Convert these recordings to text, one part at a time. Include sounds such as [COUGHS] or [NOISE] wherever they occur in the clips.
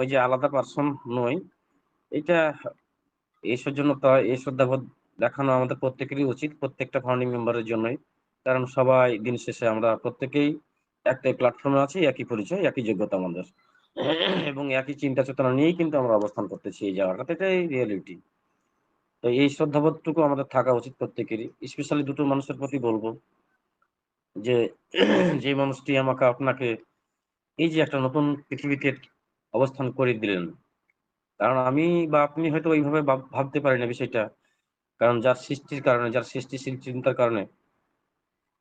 ওই যে আলাদা পার্সন নই। এটা এসব জন্য তো এই শ্রদ্ধাবোধ দেখানো আমাদের প্রত্যেকেরই উচিত, প্রত্যেকটা ফাউন্ডিং মেম্বারের জন্যই। কারণ সবাই দিন শেষে আমরা প্রত্যেকেই একটাই প্ল্যাটফর্মে আছি, একই পরিচয়, একই যোগ্যতা আমাদের। এবং একই চিন্তা চেতনা নিয়েই কিন্তু আমরা অবস্থান করতেছি এই জায়গাটাতে এটাই রিয়েলিটি তো এই শ্রদ্ধাবোধটুকু আমাদের থাকা উচিত প্রত্যেকেরই। স্পেশালি দুটো মানুষের প্রতি বলব যে যে মানুষটি আমাকে আপনাকে এই যে একটা নতুন পৃথিবীতে অবস্থান করে দিলেন। কারণ আমি বা আপনি হয়তো ওইভাবে ভাবতে পারি না বিষয়টা। কারণ যার সৃষ্টির কারণে, যার সৃষ্টিশীল চিন্তার কারণে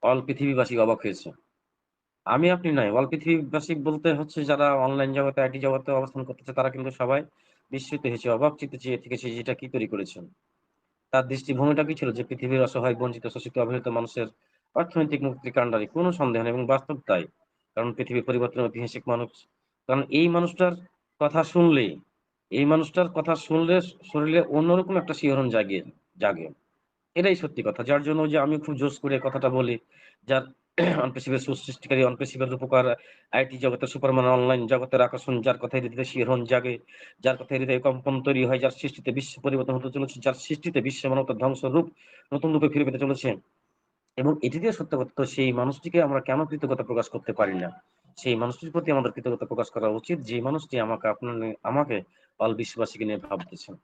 অল পৃথিবীবাসী অবাক হয়েছে। আমি আপনি নাই অল পৃথিবীবাসী বলতে হচ্ছে যারা অনলাইন জগতে, আইটি জগতে অবস্থান করতেছে, তারা কিন্তু সবাই বিস্মিত হয়েছে, অবাক চিত্তে চেয়ে থেকেছে যেটা কি তৈরি করেছেন। তার দৃষ্টিভূমিটা কি ছিল যে পৃথিবীর অসহায়, বঞ্চিত, শোষিত, অবহেলিত মানুষের অর্থনৈতিক মুক্তি কাণ্ডারি? কোনো সন্দেহ নেই এবং বাস্তব তাই। কারণ পৃথিবী পরিবর্তন ঐতিহাসিক মানুষ কারণ এই মানুষটার কথা শুনলে, এই মানুষটার কথা শুনলে শরীরে অন্যরকম একটা শিহরণ জাগে জাগে। এটাই সত্যি কথা। যার জন্য যে আমি খুব জোশ করে কথাটা বলি, যার অনপেশিবের সুসৃষ্টিকারী অনপেশিবের উপকার আইটি জগতের সুপারমান অনলাইন জগতের আকর্ষণ, যার কথা হৃদয় শিহরণ জাগে, যার কথা হৃদয় কম্পন তৈরি হয়, যার সৃষ্টিতে বিশ্ব পরিবর্তন হতে চলেছে, যার সৃষ্টিতে বিশ্ব মানবতার ধ্বংস রূপ, নতুন রূপে ফিরে পেতে চলেছে। এবং এটি দিয়ে সত্য কথা সেই মানুষটিকে আমরা কেন কৃতজ্ঞতা প্রকাশ করতে পারি না? সেই মানুষটির প্রতি আমাদের কৃতজ্ঞতা প্রকাশ করা উচিত, যে মানুষটি আমাকে আপনার আমাকে অল বিশ্ববাসীকে নিয়ে ভাবতেছেন।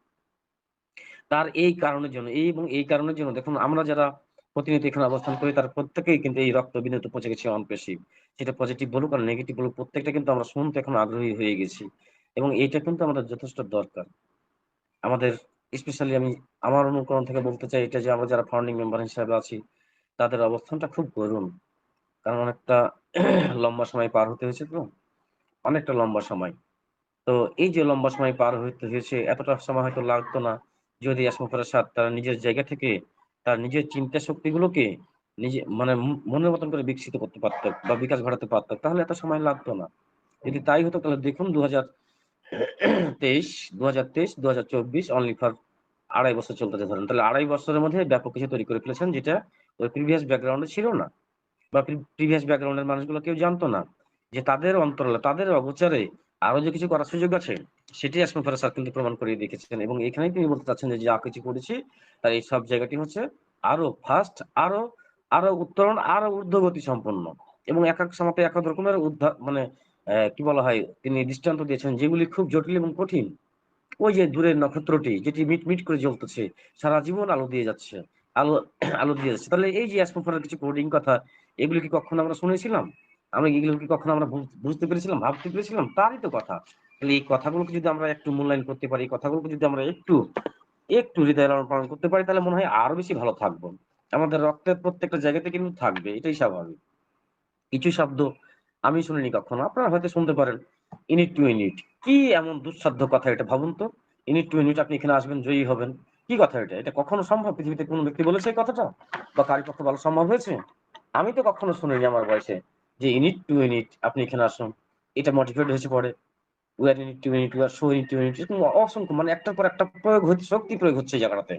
তার এই কারণের জন্য, এই এবং এই কারণের জন্য দেখুন, আমরা যারা প্রতিনিয়ত এখানে অবস্থান করি, তার প্রত্যেকেই কিন্তু এই রক্ত বিন্দুতে পৌঁছে গেছে অনপেশি সেটা পজিটিভ বলুক আর নেগেটিভ বলুক, প্রত্যেকটা কিন্তু আমরা শুনতে এখন আগ্রহী হয়ে গেছি। এবং এইটা কিন্তু আমাদের যথেষ্ট দরকার। আমাদের স্পেশালি আমি আমার অনুকরণ থেকে বলতে চাই, এটা যে আমরা যারা ফাউন্ডিং মেম্বার হিসাবে আছি, তাদের অবস্থানটা খুব করুন। কারণ অনেকটা [CLEARS THROAT] লম্বা সময় পার হতে হয়েছে তো, অনেকটা লম্বা সময়। তো এই যে লম্বা সময় পার হইতে হয়েছে, এতটা সময় হয়তো লাগতো না। যদি আসমফারের সাথ তার নিজের জায়গা থেকে তার নিজের চিন্তা শক্তিগুলোকে নিজে মানে মনের মতন করে বিকশিত করতে পারতো বা বিকাশ ঘটাতে পারতো, তাহলে এত সময় লাগতো না। যদি তাই হতো, তাহলে দেখুন দু হাজার তেইশ দু হাজার তেইশ দু হাজার চব্বিশ অনলি ফর আড়াই বছর চলতে ধরেন। তাহলে আড়াই বছরের মধ্যে ব্যাপক কিছু তৈরি করে ফেলেছেন, যেটা ওই প্রিভিয়াস ব্যাকগ্রাউন্ডে ছিল না। বা প্রিভিয়াস ব্যাকগ্রাউন্ডের মানুষগুলো কেউ জানতো না যে তাদের অন্তরালে, তাদের অগোচারে আরও যে কিছু করার সুযোগ আছে, সেটি আসমা ফেরা স্যার কিন্তু প্রমাণ করিয়ে দেখেছেন এবং এখানেই তিনি বলতে চাচ্ছেন যে যা কিছু করেছি, তার এই সব জায়গাটি হচ্ছে আরও ফাস্ট আরও আরও উত্তরণ, আরও ঊর্ধ্বগতি সম্পন্ন। এবং এক এক সময় এক এক রকমের উদ্ধার মানে কি বলা হয়, তিনি দৃষ্টান্ত দিয়েছেন যেগুলি খুব জটিল এবং কঠিন। ওই যে দূরের নক্ষত্রটি, যেটি মিট মিট করে জ্বলতেছে, সারা জীবন আলো দিয়ে যাচ্ছে, আলো আলো দিয়ে যাচ্ছে। তাহলে এই যে অ্যাসমোফারের কিছু কোডিং কথা এগুলি কি কখনো আমরা শুনেছিলাম? আমরা এগুলো কি কখনো আমরা বুঝতে পেরেছিলাম, ভাবতে পেরেছিলাম? তারই তো কথা। তাহলে এই কথাগুলোকে যদি আমরা একটু মূল্যায়ন করতে পারি, এই কথাগুলোকে যদি আমরা একটু একটু হৃদয় লালন পালন করতে পারি, তাহলে মনে হয় আরও বেশি ভালো থাকব। আমাদের রক্তের প্রত্যেকটা জায়গাতে কিন্তু থাকবে, এটাই স্বাভাবিক। কিছু শব্দ আমি শুনিনি কখনো, আপনারা হয়তো শুনতে পারেন। ইউনিট টু ইউনিট কি এমন দুঃসাধ্য কথা এটা, ভাবুন তো। ইউনিট টু ইউনিট আপনি এখানে আসবেন, জয়ী হবেন। কি কথা এটা? এটা কখনো সম্ভব? পৃথিবীতে কোনো ব্যক্তি বলেছে এই কথাটা? বা কারি পক্ষে ভালো সম্ভব হয়েছে? আমি তো কখনো শুনিনি আমার বয়সে যে ইউনিট টু ইউনিট আপনি এখানে আসুন। এটা মোটিভেট হয়েছে পরে। উয়ার ইউনিট টু ইউনিট উয়ার শো ইউনিট টু ইউনিট অসংখ্য মানে একটার পর একটা প্রয়োগ হচ্ছে, শক্তি প্রয়োগ হচ্ছে এই জায়গাটাতে।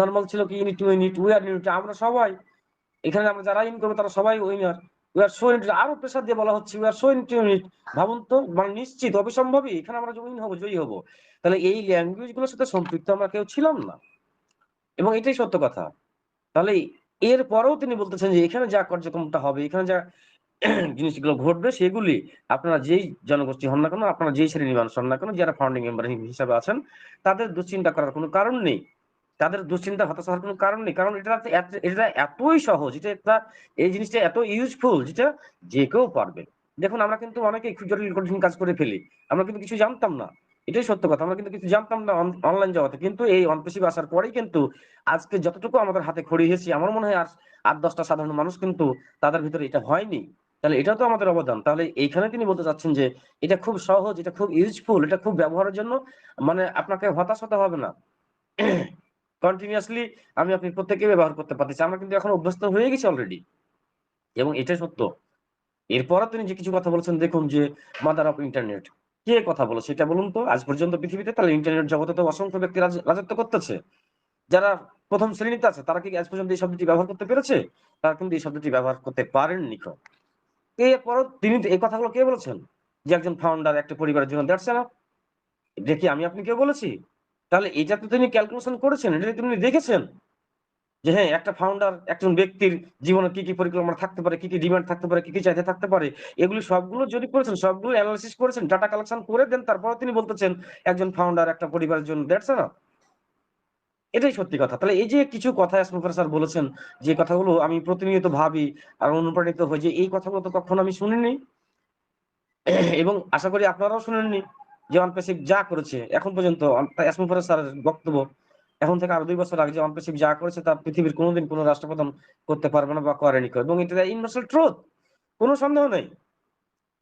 নর্মাল ছিল কি ইউনিট টু ইউনিট উয়ার ইউনিট আমরা সবাই, এখানে আমরা যারা ইন করব তারা সবাই উইনার উয়ার শো ইউনিট আরও প্রেশার দিয়ে বলা হচ্ছে উয়ার শো ইউনিট ইউনিট ভাবুন তো মানে নিশ্চিত অবিসম্ভবই এখানে আমরা উইন হব, জয়ী হব। তাহলে এই ল্যাঙ্গুয়েজগুলোর সাথে সম্পৃক্ত আমরা কেউ ছিলাম না। এবং এটাই সত্য কথা। তাহলে এর পরেও তিনি বলতেছেন যে, এখানে যা কার্যক্রমটা হবে, এখানে যা [CLEARS THROAT] জিনিসগুলো ঘটবে, সেগুলি আপনারা যেই জনগোষ্ঠী হন না কেন, আপনারা যেই শ্রেণি মানুষ হন না কেন, যারা ফাউন্ডিং মেম্বার হিসাবে আছেন, তাদের দুশ্চিন্তা করার কোনো কারণ নেই। তাদের দুশ্চিন্তা, হতাশ হওয়ার কোনো কারণ নেই। কারণ এটা এটা এতই সহজ, এটা একটা, এই জিনিসটা এত ইউজফুল যেটা যে কেউ পারবে। দেখুন, আমরা কিন্তু অনেকেই খুব জটিল কঠিন কাজ করে ফেলি। আমরা কিন্তু কিছু জানতাম না। এটাই সত্য কথা। আমরা কিন্তু কিছু জানতাম না অনলাইন জগতে। কিন্তু এই অনপেশিভ আসার পরেই কিন্তু আজকে যতটুকু আমাদের হাতে খড়িয়েছি আমার মনে হয় আর আট দশটা সাধারণ মানুষ কিন্তু তাদের ভিতরে এটা হয়নি। তাহলে এটাও তো আমাদের অবদান। তাহলে এইখানে তিনি বলতে চাচ্ছেন যে, এটা খুব সহজ, এটা খুব ইউজফুল এটা খুব ব্যবহারের জন্য মানে আপনাকে হতাশ হতে হবে না। [CLEARS THROAT] কন্টিনিউয়াসলি আমি আপনি প্রত্যেকে ব্যবহার করতে পারতেছি। আমরা কিন্তু এখন অভ্যস্ত হয়ে গেছি অলরেডি এবং এটাই সত্য। এরপরও তিনি যে কিছু কথা বলেছেন, দেখুন যে মাদার অফ ইন্টারনেট কে কথা বলে সেটা বলুন তো? আজ পর্যন্ত পৃথিবীতে তাহলে ইন্টারনেট জগতে তো অসংখ্য ব্যক্তি রাজত্ব করতেছে। যারা প্রথম শ্রেণীতে আছে, তারা কি আজ পর্যন্ত এই শব্দটি ব্যবহার করতে পেরেছে? তারা কিন্তু এই শব্দটি ব্যবহার করতে পারেননি এরপরও তিনি এই কথাগুলো কে বলেছেন? যে একজন ফাউন্ডার একটা পরিবারের জন্য দ্যাটস না দেখি আমি, আপনি কেউ বলেছি? তাহলে এটা তো তিনি ক্যালকুলেশন করেছেন, এটা তিনি দেখেছেন? যে হ্যাঁ একটা ফাউন্ডার একজন ব্যক্তির জীবনে কি কি পরিকল্পনা থাকতে পারে, কি কি ডিমান্ড থাকতে পারে, কি কি চাহিদা থাকতে পারে, এগুলি সবগুলো যদি করেছেন, সবগুলো অ্যানালিসিস করেছেন ডাটা কালেকশন করে দেন, তারপর তিনি বলতেছেন, একজন ফাউন্ডার একটা পরিবারের জন্য দ্যাটস না এটাই সত্যি কথা। তাহলে এই যে কিছু কথা স্যার স্যার বলেছেন, যে কথাগুলো আমি প্রতিনিয়ত ভাবি আর অনুপ্রাণিত হই, যে এই কথাগুলো তো কখনো আমি শুনিনি। এবং আশা করি আপনারাও শুনেননি, যে অনপেসিভ যা করেছে, এখন পর্যন্ত স্যার স্যারের বক্তব্য। এখন থেকে আরও দুই বছর আগে যে অনপেসিভ যা করেছে তা পৃথিবীর কোনোদিন কোনো রাষ্ট্রপ্রধান করতে পারবে না বা করেনি। এবং এটা ইউনিভার্সাল ট্রুথ কোনো সন্দেহ নেই।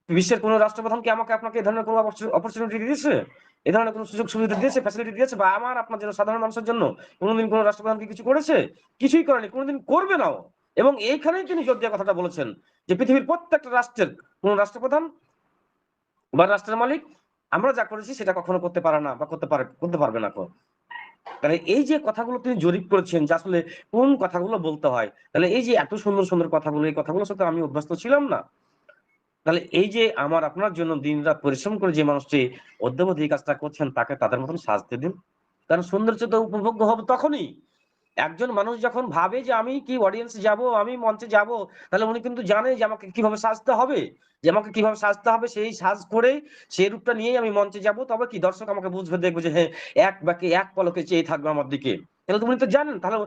বিশ্বের কোনো রাষ্ট্রপ্রধান কি আমাকে আপনাকে এ ধরনের কোনো অপরচুনিটি দিয়েছে? এ ধরনের কোনো সুযোগ সুবিধা দিয়েছে ফ্যাসিলিটি দিয়েছে, বা আমার, আপনার জন্য সাধারণ মানুষের জন্য কোনোদিন কোনো রাষ্ট্রপ্রধান কি কিছু করেছে? কিছুই করেনি, কোনোদিন করবে নাও। এবং এইখানেই তিনি জোর দিয়ে কথাটা বলেছেন যে পৃথিবীর প্রত্যেকটা রাষ্ট্রের কোন রাষ্ট্রপ্রধান বা রাষ্ট্রের মালিক, আমরা যা করেছি সেটা কখনো করতে পারে না বা করতে পারে, করতে পারবে না তাহলে এই যে কথাগুলো তিনি জরিপ করেছেন যে আসলে কোন কথাগুলো বলতে হয়, তাহলে এই যে এত সুন্দর সুন্দর কথাগুলো, এই কথাগুলোর সাথে আমি অভ্যস্ত ছিলাম না। তাহলে এই যে আমার, আপনার জন্য দিন রাত পরিশ্রম করে যে মানুষটি অদ্যাবধি কাজটা করছেন, তাকে তাদের মতন সাজতে দিন। কারণ সৌন্দর্য তো উপভোগ্য হবে তখনই। একজন মানুষ যখন ভাবে যে আমি কি অডিয়েন্স যাব, আমি মঞ্চে যাব, তাহলে উনি কিন্তু জানে যে আমাকে কীভাবে সাজতে হবে, যে আমাকে কীভাবে সাজতে হবে, সেই সাজ করে, সেই রূপটা নিয়েই আমি মঞ্চে যাব। তবে কি দর্শক আমাকে বুঝবে, দেখবে যে হ্যাঁ এক বাকি এক পলকে চেয়ে থাকবে আমার দিকে। তাহলে তুমি তো জানেন, তাহলে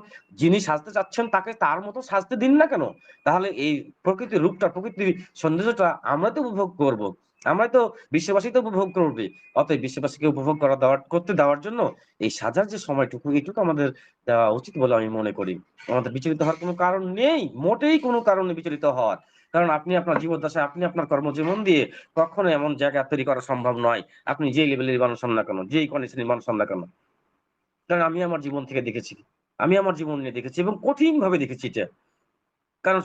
যিনি সাজতে চাচ্ছেন তাকে তার মতো সাজতে দিন না কেন? তাহলে এই প্রকৃতির রূপটা, প্রকৃতির সৌন্দর্যটা আমরা তো উপভোগ করব। আমরা তো বিশ্ববাসী তো উপভোগ করবে অতএব বিশ্ববাসীকে উপভোগ করা দেওয়ার, করতে দেওয়ার জন্য এই সাজার যে সময়টুকু এইটুকু আমাদের দেওয়া উচিত বলে আমি মনে করি। আমাদের বিচলিত হওয়ার কোনো কারণ নেই, মোটেই কোনো কারণে বিচলিত হওয়ার। কারণ আপনি আপনার জীবদ্দশায়, আপনি আপনার কর্মজীবন দিয়ে কখনো এমন জায়গা তৈরি করা সম্ভব নয়। আপনি যে লেভেলের মানুষ হন না কেন, যেই কন্ডিশনের মানুষ হন না কেন। কারণ আমি আমার জীবন থেকে দেখেছি। আমি আমার জীবন নিয়ে দেখেছি এবং কঠিন ভাবে দেখেছি এটা। কারণ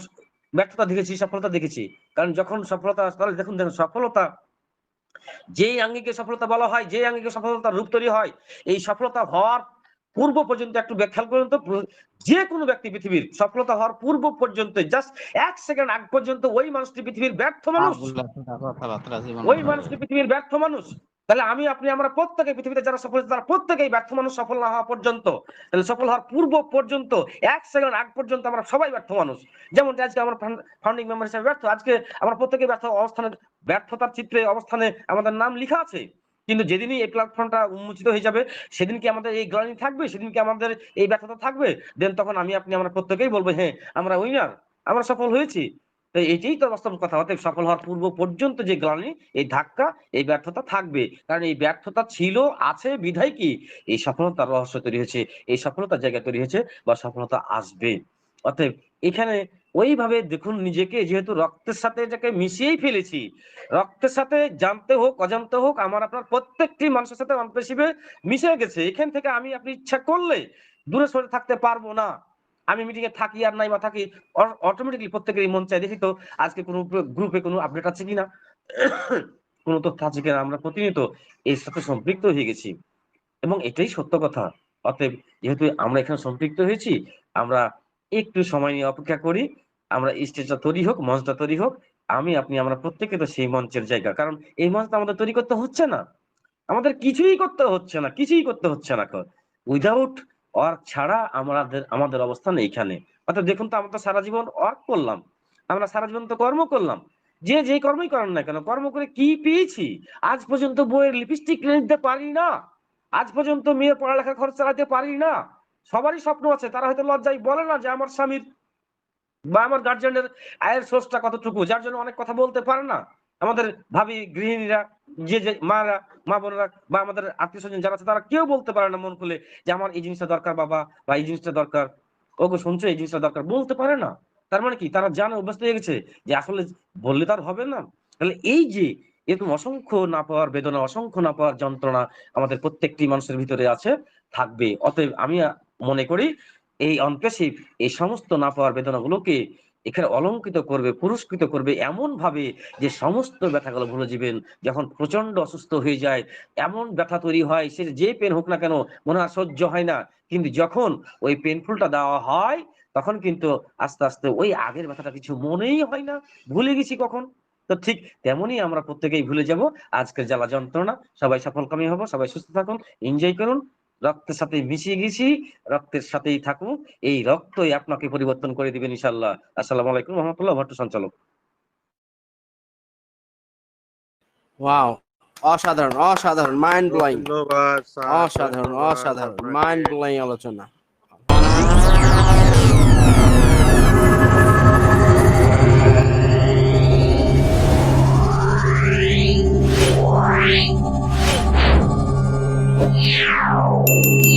ব্যর্থতা দেখেছি সফলতা দেখেছি। কারণ যখন সফলতা তাহলে দেখুন দেখুন সফলতা যেই আঙ্গিকে সফলতা বলা হয় যে আঙ্গিকে সফলতার রূপ তৈরি হয় এই সফলতা হওয়ার পূর্ব পর্যন্ত একটু খেয়াল করুন তো যে কোনো ব্যক্তি পৃথিবীর সফলতা হওয়ার পূর্ব পর্যন্ত জাস্ট এক সেকেন্ড আগ পর্যন্ত ওই মানুষটি পৃথিবীর ব্যর্থ মানুষ। ওই মানুষটি পৃথিবীর ব্যর্থ মানুষ। তাহলে আমি, আপনি আমরা প্রত্যেকে পৃথিবীতে যারা সফল তারা প্রত্যেকেই ব্যর্থ মানুষ সফল না হওয়া পর্যন্ত। তাহলে সফল হওয়ার পূর্ব পর্যন্ত, এক সেকেন্ড আগ পর্যন্ত আমরা সবাই ব্যর্থ মানুষ। যেমন আজকে আমার ফাউন্ডিং মেম্বার হিসেবে ব্যর্থ, আজকে আমরা প্রত্যেকে ব্যর্থ অবস্থানে, ব্যর্থতার চিত্রে, অবস্থানে আমাদের নাম লিখা আছে। কিন্তু যেদিনই এই প্ল্যাটফর্মটা উন্মোচিত হয়ে যাবে, সেদিন কি আমাদের এই গ্লানি থাকবে? সেদিন কি আমাদের এই ব্যর্থতা থাকবে? দেন তখন আমি, আপনি আমরা প্রত্যেকেই বলব হ্যাঁ আমরা উইনার আমরা সফল হয়েছি। এটাই তো বাস্তব কথা। অতএব সফল হওয়ার পূর্ব পর্যন্ত যে গ্লানি, এই ধাক্কা, এই ব্যর্থতা থাকবে। কারণ এই ব্যর্থতা ছিল, আছে, বিধায় কি? এই সফলতার রহস্য তৈরি হয়েছে, এই সফলতার জায়গা তৈরি হয়েছে বা সফলতা আসবে। অতএব এখানে ওইভাবে দেখুন নিজেকে, যেহেতু রক্তের সাথে এটাকে মিশিয়েই ফেলেছি। রক্তের সাথে জানতে হোক, অজান্তে হোক, আমার আপনার প্রত্যেকটি মানুষের সাথে মিশে গেছে। এখান থেকে আমি আপনি ইচ্ছা করলে দূরে সরে থাকতে পারব না। আমি মিটিং এ থাকি আর নাই বা থাকি অটোমেটিকলি প্রত্যেকের মন চাই দেখি তো আজকে কোনো গ্রুপে কোনো আপডেট আছে কিনা? [COUGHS] কোনো তথ্য আছে কিনা? আমরা প্রতিনিয়ত এর সাথে সম্পৃক্ত হয়ে গেছি। এবং এটাই সত্য কথা। অতএব যেহেতু আমরা এখানে সম্পৃক্ত হয়েছি, আমরা একটু সময় নিয়ে অপেক্ষা করি, আমরা স্টেজটা তৈরি হোক, মঞ্চটা তৈরি হোক, আমি, আপনি, আমরা প্রত্যেকে তো সেই মঞ্চের জায়গা। কারণ এই মঞ্চটা আমাদের তৈরি করতে হচ্ছে না। আমাদের কিছুই করতে হচ্ছে না, কিছুই করতে হচ্ছে না উইদাউট ওয়ার্ক ছাড়া আমাদের আমাদের অবস্থান এইখানে। অর্থাৎ দেখুন তো, আমরা তো সারা জীবন ওয়ার্ক করলাম। আমরা সারা জীবন তো কর্ম করলাম। যে যে কর্মই করেন না কেন, কর্ম করে কি পেয়েছি? আজ পর্যন্ত বইয়ের লিপস্টিক কিনে দিতে পারি না। আজ পর্যন্ত মেয়ের পড়ালেখা খরচ চালাতে পারি না। সবারই স্বপ্ন আছে, তারা হয়তো লজ্জায় বলে না যে আমার স্বামীর বা আমার গার্জেনের আয়ের সোর্সটা কতটুকু, যার জন্য অনেক কথা বলতে পারে না। আমাদের ভাবি, গৃহিণীরা, যে যে মারা, মা বোনেরা বা আমাদের আত্মীয় স্বজন যারা আছে, তারা কেউ বলতে পারে না মন খুলে যে আমার এই জিনিসটা দরকার বাবা বা এই জিনিসটা দরকার। ওকে শুনছো, এই জিনিসটা দরকার। বলতে পারে না। তার মানে কি? তারা জানে, অভ্যস্ত হয়ে গেছে যে আসলে বললে তার হবে না। তাহলে এই যে এরকম অসংখ্য না পাওয়ার বেদনা, অসংখ্য না পাওয়ার যন্ত্রণা আমাদের প্রত্যেকটি মানুষের ভিতরে আছে, থাকবে। অতএব আমি মনে করি, এই অনপেসিভ এই সমস্ত না পাওয়ার বেদনাগুলোকে এখানে অলঙ্কিত করবে, পুরস্কৃত করবে এমন ভাবে যে সমস্ত ব্যথাগুলো ভুলে যাবেন। যখন প্রচণ্ড অসুস্থ হয়ে যায়, এমন ব্যথা তৈরি হয়, সে যে পেন হোক না কেন, মনে হয় সহ্য হয় না। কিন্তু যখন ওই পেনফুলটা দেওয়া হয়, তখন কিন্তু আস্তে আস্তে ওই আগের ব্যথাটা কিছু মনেই হয় না। ভুলে গেছি কখন? তো ঠিক তেমনই আমরা প্রত্যেকেই ভুলে যাব। আজকের জ্বালা যন্ত্রণা। সবাই সফলকামী হব, সবাই সুস্থ থাকুন এনজয় করুন। রক্তের সাথে মিশিয়ে গেছি রক্তের সাথেই থাকুন এই রক্তই আপনাকে পরিবর্তন করে দিবেন ইনশাল্লাহ আসসালামু আলাইকুম রহমতুল্লাহ ভট্ট সঞ্চালক। ওয়াও অসাধারণ অসাধারণ মাইন্ড ব্লোয়িং অসাধারণ অসাধারণ। মাইন্ড ব্লোয়িং আলোচনা। Yeah.